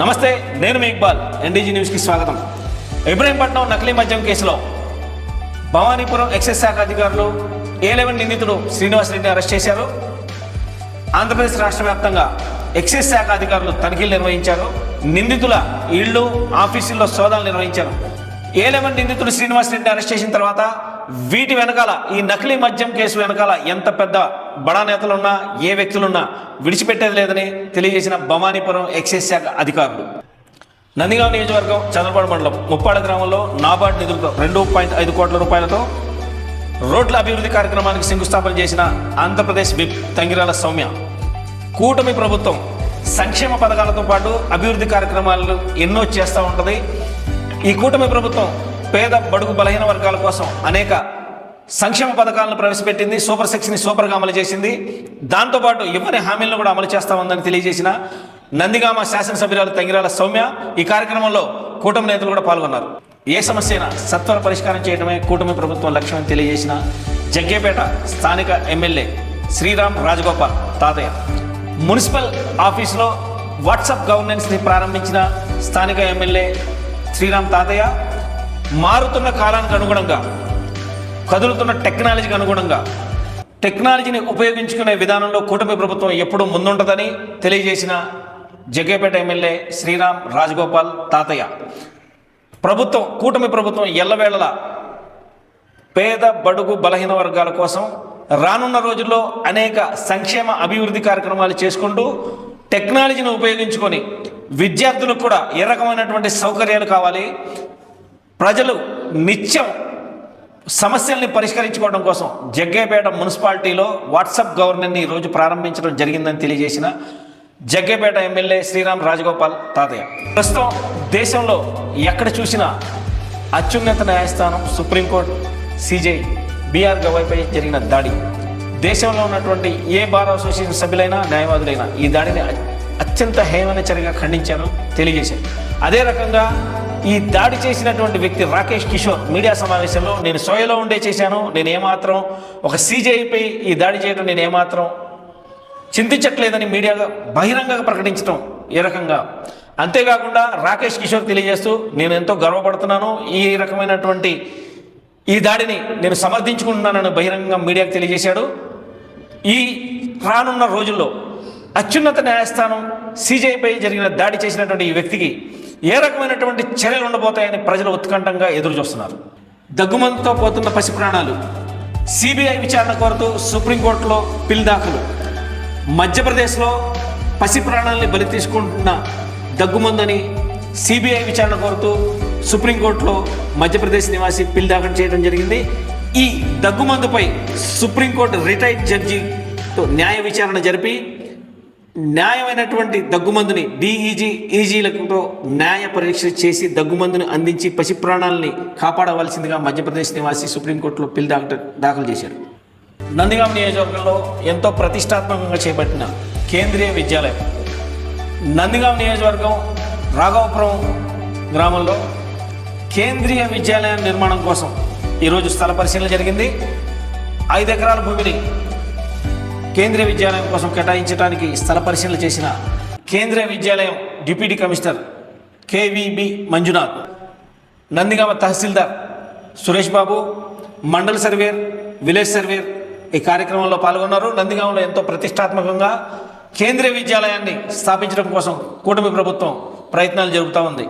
నమస్తే నేను మీ ఇక్బాల్ ఎన్డీజీ న్యూస్కి స్వాగతం. ఇబ్రహీంపట్నం నకిలీ మద్యం కేసులో భవానీపురం ఎక్సైజ్ శాఖ అధికారులు ఏ లెవెన్ నిందితుడు శ్రీనివాస్ రెడ్డి అరెస్ట్ చేశారు. ఆంధ్రప్రదేశ్ రాష్ట్ర వ్యాప్తంగా ఎక్సైజ్ శాఖ అధికారులు తనిఖీలు నిర్వహించారు. నిందితుల ఇళ్ళు ఆఫీసుల్లో సోదాలు నిర్వహించారు. ఏ లెవెన్ నిందితుడు శ్రీనివాస్ రెడ్డి అరెస్ట్ చేసిన తర్వాత వీటి వెనకాల ఈ నకిలీ మద్యం కేసు వెనకాల ఎంత పెద్ద బడా నేతలున్నా ఏ వ్యక్తులున్నా విడిచిపెట్టేది లేదని తెలియజేసిన భవానీపురం ఎక్సైజ్ శాఖ అధికారులు. నందిగాం నియోజకవర్గం చంద్రపాడు మండలం ముప్పాడ గ్రామంలో నాబార్డ్ నిధులతో రెండు పాయింట్ ఐదు కోట్ల రూపాయలతో రోడ్ల అభివృద్ధి కార్యక్రమానికి శంకుస్థాపన చేసిన ఆంధ్రప్రదేశ్ విప్ తంగిరాల సౌమ్య. కూటమి ప్రభుత్వం సంక్షేమ పథకాలతో పాటు అభివృద్ధి కార్యక్రమాలు ఎన్నో చేస్తూ ఉంటుంది. ఈ కూటమి ప్రభుత్వం పేద బడుగు బలహీన వర్గాల కోసం అనేక సంక్షేమ పథకాలను ప్రవేశపెట్టింది సూపర్ సెక్స్ని సూపర్గా అమలు చేసింది. దాంతోపాటు ఇవ్వని హామీలను కూడా అమలు చేస్తా ఉందని తెలియజేసిన నందిగామ శాసనసభ్యురాలు తంగిరాల సౌమ్య ఈ కార్యక్రమంలో కూటమి నేతలు కూడా పాల్గొన్నారు. ఏ సమస్య అయినా సత్వర పరిష్కారం చేయడమే కూటమి ప్రభుత్వం లక్ష్యం తెలియజేసిన జగ్గేపేట స్థానిక ఎమ్మెల్యే శ్రీరామ్ రాజగోపాల్ తాతయ్య. మున్సిపల్ ఆఫీసులో వాట్సాప్ గవర్నెన్స్ని ప్రారంభించిన స్థానిక ఎమ్మెల్యే శ్రీరామ్ తాతయ్య మారుతున్న కాలానికి అనుగుణంగా కదులుతున్న టెక్నాలజీకి అనుగుణంగా టెక్నాలజీని ఉపయోగించుకునే విధానంలో కూటమి ప్రభుత్వం ఎప్పుడూ ముందుంటుందని తెలియజేసిన జగ్గేపేట ఎమ్మెల్యే శ్రీరామ్ రాజగోపాల్ తాతయ్య. ప్రభుత్వం కూటమి ప్రభుత్వం ఎల్లవేళలా పేద బడుగు బలహీన వర్గాల కోసం రానున్న రోజుల్లో అనేక సంక్షేమ అభివృద్ధి కార్యక్రమాలు చేసుకుంటూ టెక్నాలజీని ఉపయోగించుకొని విద్యార్థులకు కూడా ఏ రకమైనటువంటి సౌకర్యాలు కావాలి? ప్రజలు నిత్యం సమస్యల్ని పరిష్కరించుకోవడం కోసం జగ్గేపేట మున్సిపాలిటీలో వాట్సాప్ గవర్నర్ని ఈరోజు ప్రారంభించడం జరిగిందని తెలియజేసిన జగ్గేపేట ఎమ్మెల్యే శ్రీరామ్ రాజగోపాల్ తాతయ్య. ప్రస్తుతం దేశంలో ఎక్కడ చూసినా అత్యున్నత న్యాయస్థానం సుప్రీంకోర్టు సిజే బీఆర్ గవాయిపై జరిగిన దాడి. దేశంలో ఉన్నటువంటి ఏ బార్ అసోసియేషన్ సభ్యులైనా న్యాయవాదులైనా ఈ దాడిని అత్యంత హేమన చర్యగా ఖండించారు తెలియజేశారు. అదే రకంగా ఈ దాడి చేసినటువంటి వ్యక్తి రాకేష్ కిషోర్ మీడియా సమావేశంలో నేను సోయలో ఉండే చేశాను. నేను ఏమాత్రం ఒక సీజేఐపై ఈ దాడి చేయడం నేను ఏమాత్రం చింతించట్లేదని మీడియాగా బహిరంగంగా ప్రకటించడం ఏ రకంగా? అంతేకాకుండా రాకేష్ కిషోర్ తెలియజేస్తూ నేను ఎంతో గర్వపడుతున్నాను. ఈ రకమైనటువంటి ఈ దాడిని నేను సమర్థించుకుంటున్నానని బహిరంగంగా మీడియాకు తెలియజేశాడు. ఈ రానున్న రోజుల్లో అత్యున్నత న్యాయస్థానం సీజేఐపై జరిగిన దాడి చేసినటువంటి ఈ వ్యక్తికి ఏ రకమైనటువంటి చర్యలు ఉండబోతాయని ప్రజలు ఉత్కంఠంగా ఎదురు చూస్తున్నారు దగ్గుమందుతో పోతున్న పసి ప్రాణాలు సిబిఐ విచారణ కోరుతూ సుప్రీంకోర్టులో పిల్ దాఖలు. మధ్యప్రదేశ్లో పసి ప్రాణాలని బలి తీసుకుంటున్న దగ్గుమందని సిబిఐ విచారణ కోరుతూ సుప్రీంకోర్టులో మధ్యప్రదేశ్ నివాసి పిల్ దాఖలు చేయడం జరిగింది. ఈ దగ్గుమందుపై సుప్రీంకోర్టు రిటైర్డ్ జడ్జితో న్యాయ విచారణ జరిపి న్యాయమైనటువంటి దగ్గుమందుని డిఈజీ ఈజీలతో న్యాయ పరీక్ష చేసి దగ్గుమందుని అందించి పసి ప్రాణాలని కాపాడవలసిందిగా మధ్యప్రదేశ్ నివాసి సుప్రీంకోర్టులో పిల్ డాక్టర్ దాఖలు చేశారు. నందిగాం నియోజకవర్గంలో ఎంతో ప్రతిష్టాత్మకంగా చేపట్టిన కేంద్రీయ విద్యాలయం. నందిగాం నియోజకవర్గం రాఘవపురం గ్రామంలో కేంద్రీయ విద్యాలయం నిర్మాణం కోసం ఈరోజు స్థల పరిశీలన జరిగింది. ఐదు ఎకరాల భూమిని కేంద్రీయ విద్యాలయం కోసం కేటాయించడానికి స్థల పరిశీలన చేసిన Kendriya Vidyalayam deputy commissioner KVB Manjunath Nandigama tahsildar Suresh Babu mandal surveyor village surveyor ఈ కార్యక్రమంలో పాల్గొన్నారు. నందిగామలో ఎంతో ప్రతిష్టాత్మకంగా కేంద్రీయ విద్యాలయాన్ని స్థాపించడం కోసం కూటమి ప్రభుత్వం ప్రయత్నాలు జరుపుతూ ఉంది.